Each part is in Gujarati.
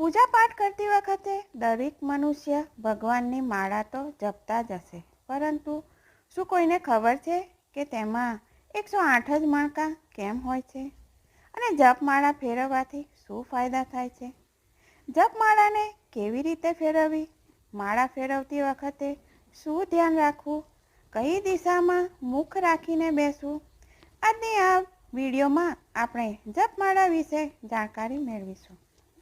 પૂજા પાઠ કરતી વખતે દરેક મનુષ્ય ભગવાનની માળા તો જપતા જ હશે. પરંતુ શું કોઈને ખબર છે કે તેમાં એકસો આઠ જ મણકા કેમ હોય છે? અને જપમાળા ફેરવવાથી શું ફાયદા થાય છે? જપમાળાને કેવી રીતે ફેરવવી? માળા ફેરવતી વખતે શું ધ્યાન રાખવું? કઈ દિશામાં મુખ રાખીને બેસવું? આજની આ વિડીયોમાં આપણે જપમાળા વિશે જાણકારી મેળવીશું.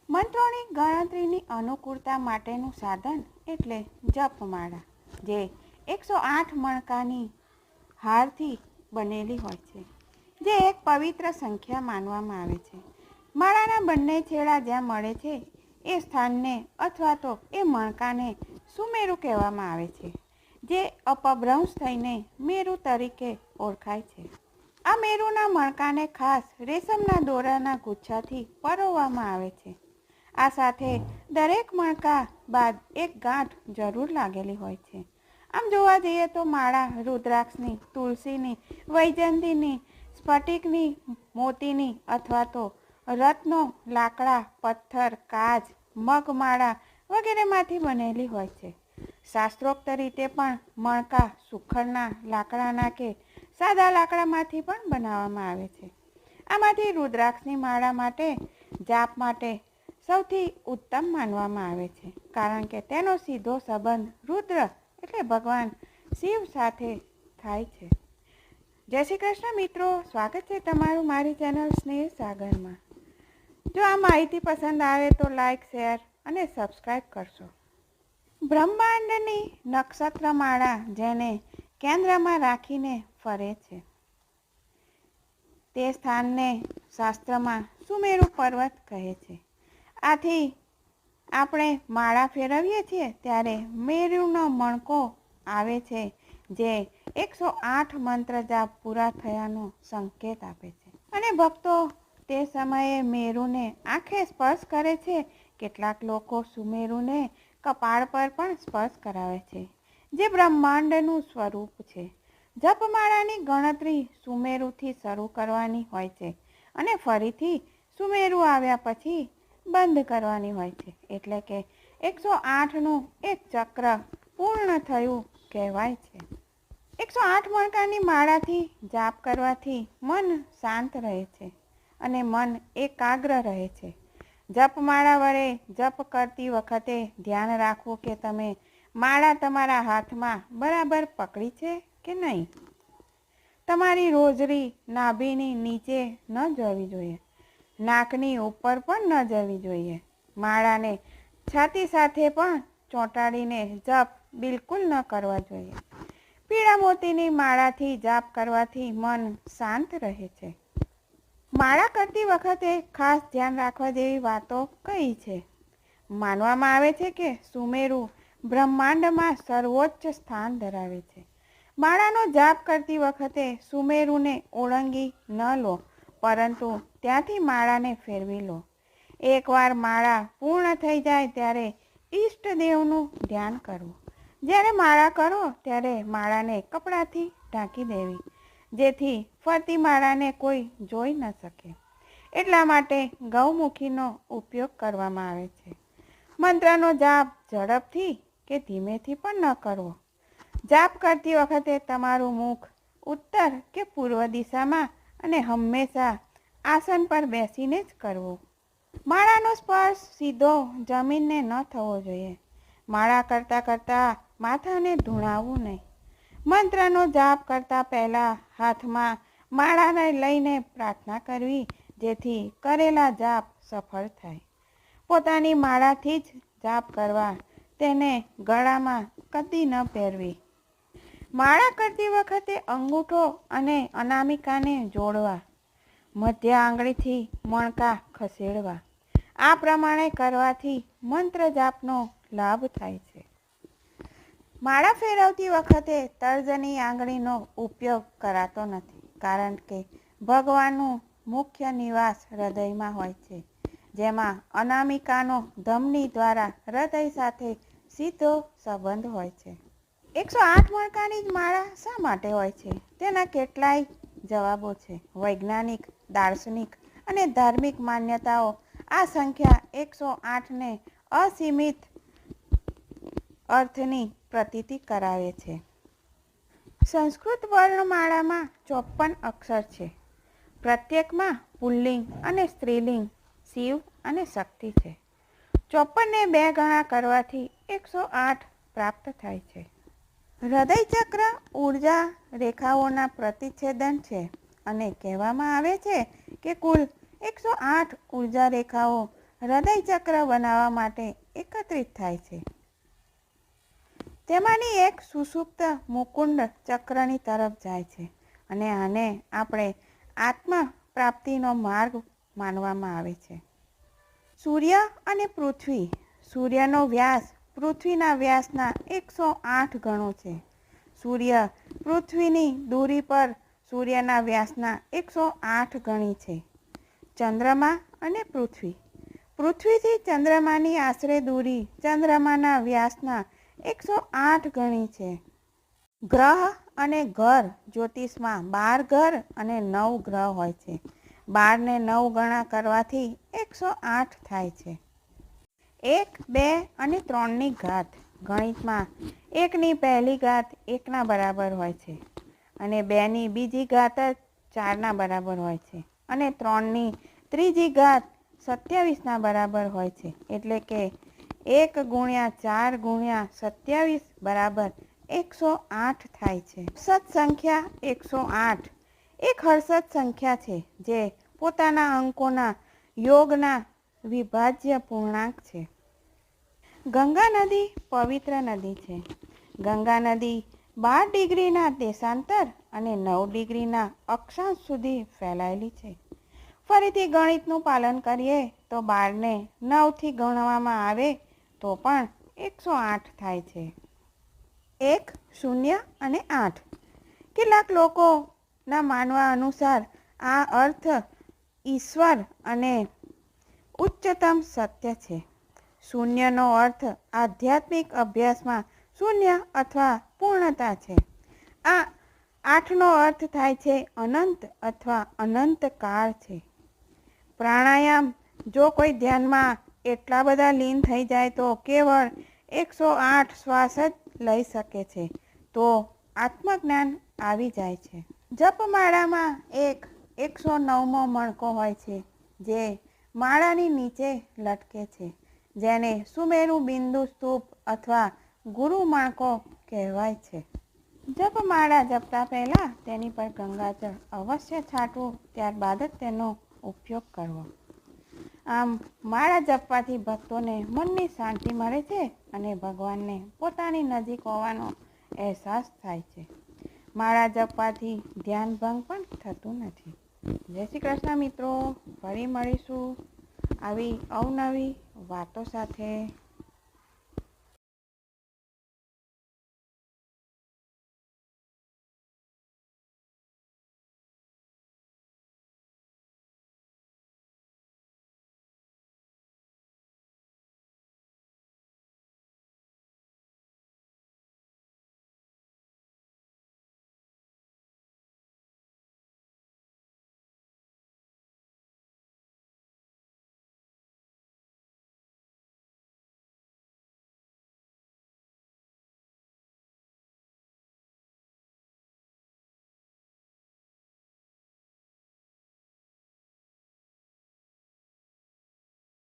મંત્રોની ગણતરીની અનુકૂળતા માટેનું સાધન એટલે જપમાળા, જે એકસો આઠ મણકાની હારથી બનેલી હોય છે, જે એક પવિત્ર સંખ્યા માનવામાં આવે છે. માળાના બંને છેડા જ્યાં મળે છે, એ સ્થાનને અથવા તો એ મણકાને સુમેરુ કહેવામાં આવે છે, જે અપભ્રંશ થઈને મેરુ તરીકે ઓળખાય છે. આ મેરુના મણકાને ખાસ રેશમના દોરાના ગુચ્છાથી પરોવવામાં આવે છે. આ સાથે દરેક મણકા બાદ એક ગાંઠ જરૂર લાગેલી હોય છે. આમ જોવા જઈએ તો માળા રુદ્રાક્ષની, તુલસીની, વૈજયંતીની, સ્ફટિકની, મોતીની અથવા તો રત્નો, લાકડા, પથ્થર, કાચ, મગમાળા વગેરેમાંથી બનેલી હોય છે. શાસ્ત્રોક્ત રીતે પણ મણકા સુખડના લાકડાના કે સાદા લાકડામાંથી પણ બનાવવામાં આવે છે. આમાંથી રુદ્રાક્ષની માળા માટે જાપ માટે સૌથી ઉત્તમ માનવામાં આવે છે, કારણ કે તેનો સીધો સંબંધ રુદ્ર એટલે ભગવાન શિવ સાથે થાય છે. જય શ્રી કૃષ્ણ મિત્રો, સ્વાગત છે તમારું મારી ચેનલ સ્નેહ સાગરમાં. જો આ માહિતી પસંદ આવે તો લાઈક, શેર અને સબસ્ક્રાઈબ કરશો. બ્રહ્માંડની નક્ષત્રમાળા જેને કેન્દ્રમાં રાખીને ફરે છે. તે સ્થાનને શાસ્ત્રમાં સુમેરુ પર્વત કહે છે. આથી આપણે માળા ફેરવીએ છીએ ત્યારે મેરુનો મણકો આવે છે, જે એકસો આઠ મંત્ર જાપ પૂરા થયાનો સંકેત આપે છે. અને ભક્તો, તે સમયે મેરુને આંખે સ્પર્શ કરે છે. કેટલાક લોકો સુમેરુને કપાળ પર પણ સ્પર્શ કરાવે છે, જે બ્રહ્માંડનું સ્વરૂપ છે. જપમાળાની ગણતરી સુમેરુથી શરૂ કરવાની હોય છે અને ફરીથી સુમેરુ આવ્યા પછી બંધ કરવાની હોય છે. એટલે કે એકસો આઠનું એક ચક્ર પૂર્ણ થયું કહેવાય છે. એકસો આઠ મણકાની માળાથી જાપ કરવાથી મન શાંત રહે છે અને મન એકાગ્ર રહે છે. જપમાળા વડે જપ કરતી વખતે ધ્યાન રાખવું કે તમે માળા તમારા હાથમાં બરાબર પકડી છે કે નહીં? તમારી રોજરી નાભીની નીચે ન જવી જોઈએ. નાકની ઉપર પણ ન જવી જોઈએ. માળાને છાતી સાથે પણ ચોંટાડીને જપ બિલકુલ ન કરવા જોઈએ. પીળા મોતીની માળાથી જાપ કરવાથી મન શાંત રહે છે. માળા કરતી વખતે ખાસ ધ્યાન રાખવા જેવી વાતો કઈ છે? માનવામાં આવે છે કે સુમેરુ બ્રહ્માંડમાં સર્વોચ્ચ સ્થાન ધરાવે છે. માળાનો જાપ કરતી વખતે સુમેરુને ઓળંગી ન લો. પરંતુ ત્યાંથી માળાને ફેરવી લો. એકવાર માળા પૂર્ણ થઈ જાય ત્યારે ઈષ્ટદેવનું ધ્યાન કરવું. જ્યારે માળા કરો ત્યારે માળાને કપડાથી ઢાંકી દેવી, જેથી ફરતી માળાને કોઈ જોઈ ન શકે. એટલા માટે ગૌમુખીનો ઉપયોગ કરવામાં આવે છે. મંત્રનો જાપ ઝડપથી કે ધીમેથી પણ ન કરવો. જાપ કરતી વખતે તમારું મુખ ઉત્તર કે પૂર્વ દિશામાં અને હંમેશા આસન પર બેસીને જ કરવું. માળાનો સ્પર્શ સીધો જમીનને ન થવો જોઈએ. માળા કરતાં કરતાં માથાને ધૂણાવવું નહીં. મંત્રનો જાપ કરતાં પહેલાં હાથમાં માળાને લઈને પ્રાર્થના કરવી, જેથી કરેલા જાપ સફળ થાય. પોતાની માળાથી જ જાપ કરવા તેને ગળામાં કદી ન પહેરવી. માળા કરતી વખતે અંગૂઠો અને અનામિકાને જોડવા, મધ્ય આંગળીથી મણકા ખસેડવા. આ પ્રમાણે કરવાથી મંત્ર જાપનો લાભ થાય છે. માળા ફેરવતી વખતે તર્જની આંગળીનો ઉપયોગ કરાતો નથી, કારણ કે ભગવાનનું મુખ્ય નિવાસ હૃદયમાં હોય છે, જેમાં અનામિકાનો ધમની દ્વારા હૃદય સાથે સીધો સંબંધ હોય છે. એકસો આઠ મણકાની જ માળા શા માટે હોય છે? તેના કેટલાય જવાબો છે. વૈજ્ઞાનિક, દાર્શનિક અને ધાર્મિક માન્યતાઓ. આ સંખ્યા એકસો આઠને અસીમિત અર્થની પ્રતીતિ કરાવે છે. સંસ્કૃત વર્ણમાળામાં ચોપન અક્ષર છે. પ્રત્યેકમાં પુલ્લિંગ અને સ્ત્રીલિંગ, શિવ અને શક્તિ છે. ચોપનને બે ગણા કરવાથી એકસો આઠ પ્રાપ્ત થાય છે. હૃદય ચક્ર ઊર્જા રેખાઓના પ્રતિછેદન છે અને કહેવામાં આવે છે કે કુલ એકસો આઠ ઊર્જા રેખાઓ હૃદય ચક્ર બનાવવા માટે એકત્રિત થાય છે. તેમાંની એક સુસુપ્ત મુકુંડ ચક્રની તરફ જાય છે અને આને આપણે આત્મા પ્રાપ્તિનો માર્ગ માનવામાં આવે છે. સૂર્ય અને પૃથ્વી સૂર્યનો વ્યાસ પૃથ્વીના વ્યાસના એકસો આઠ ગણો છે. સૂર્ય પૃથ્વીની દૂરી પર સૂર્યના વ્યાસના એકસો આઠ ગણી છે. ચંદ્રમા અને પૃથ્વી. પૃથ્વીથી ચંદ્રમાની આશરે દૂરી ચંદ્રમાના વ્યાસના એકસો આઠ ગણી છે. ગ્રહ અને ઘર જ્યોતિષમાં બાર ઘર અને નવ ગ્રહ હોય છે. બારને નવ ગણા કરવાથી એકસો આઠ થાય છે. એક, બે અને ત્રણની ઘાત. ગણિતમાં એકની પહેલી ઘાત એકના બરાબર હોય છે અને બેની બીજી ઘાત જ ચારના બરાબર હોય છે અને ત્રણની ત્રીજી ઘાત સત્યાવીસના બરાબર હોય છે. એટલે કે એક ગુણ્યા ચાર ગુણ્યા સત્યાવીસ બરાબર એકસો આઠ થાય છે. હર્ષદ સંખ્યા એકસો આઠ. એક હર્ષદ સંખ્યા છે જે પોતાના અંકોના યોગના વિભાજ્ય પૂર્ણાંક છે. ગંગા નદી પવિત્ર નદી છે. ગંગા નદી બાર ડિગ્રીના દેશાંતર અને નવ ડિગ્રીના અક્ષાંશ સુધી ફેલાયેલી છે. ફરીથી ગણિતનું પાલન કરીએ તો બારને નવથી ગણવામાં આવે તો પણ એકસો આઠ થાય છે. એક, શૂન્ય અને આઠ. કેટલાક લોકોના માનવા અનુસાર આ અર્થ ઈશ્વર અને ઉચ્ચતમ સત્ય છે. શૂન્યનો અર્થ આધ્યાત્મિક અભ્યાસમાં શૂન્ય અથવા પૂર્ણતા છે. આ આઠનો અર્થ થાય છે અનંત અથવા અનંત કાળ છે. પ્રાણાયામ જો કોઈ ધ્યાનમાં એટલા બધા લીન થઈ જાય તો કેવળ એકસો આઠ શ્વાસ જ લઈ શકે છે. તો આત્મજ્ઞાન આવી જાય છે. જપમાળામાં એક એકસો નવમો મણકો હોય છે, જે માળાની નીચે લટકે છે, જેને સુમેરુ બિંદુ સ્તૂપ અથવા ગુરુ મણકો કહેવાય છે. જપ માળા જપતા પહેલાં તેની પર ગંગાજળ અવશ્ય છાંટવું, ત્યારબાદ જ તેનો ઉપયોગ કરવો. આમ, માળા જપવાથી ભક્તોને મનની શાંતિ મળે છે અને ભગવાનને પોતાની નજીક હોવાનો અહેસાસ થાય છે. માળા જપવાથી ધ્યાન ભંગ પણ થતું નથી. જય શ્રી કૃષ્ણ મિત્રો ફરી મળીશું. આવી અવનવી વાતો સાથે.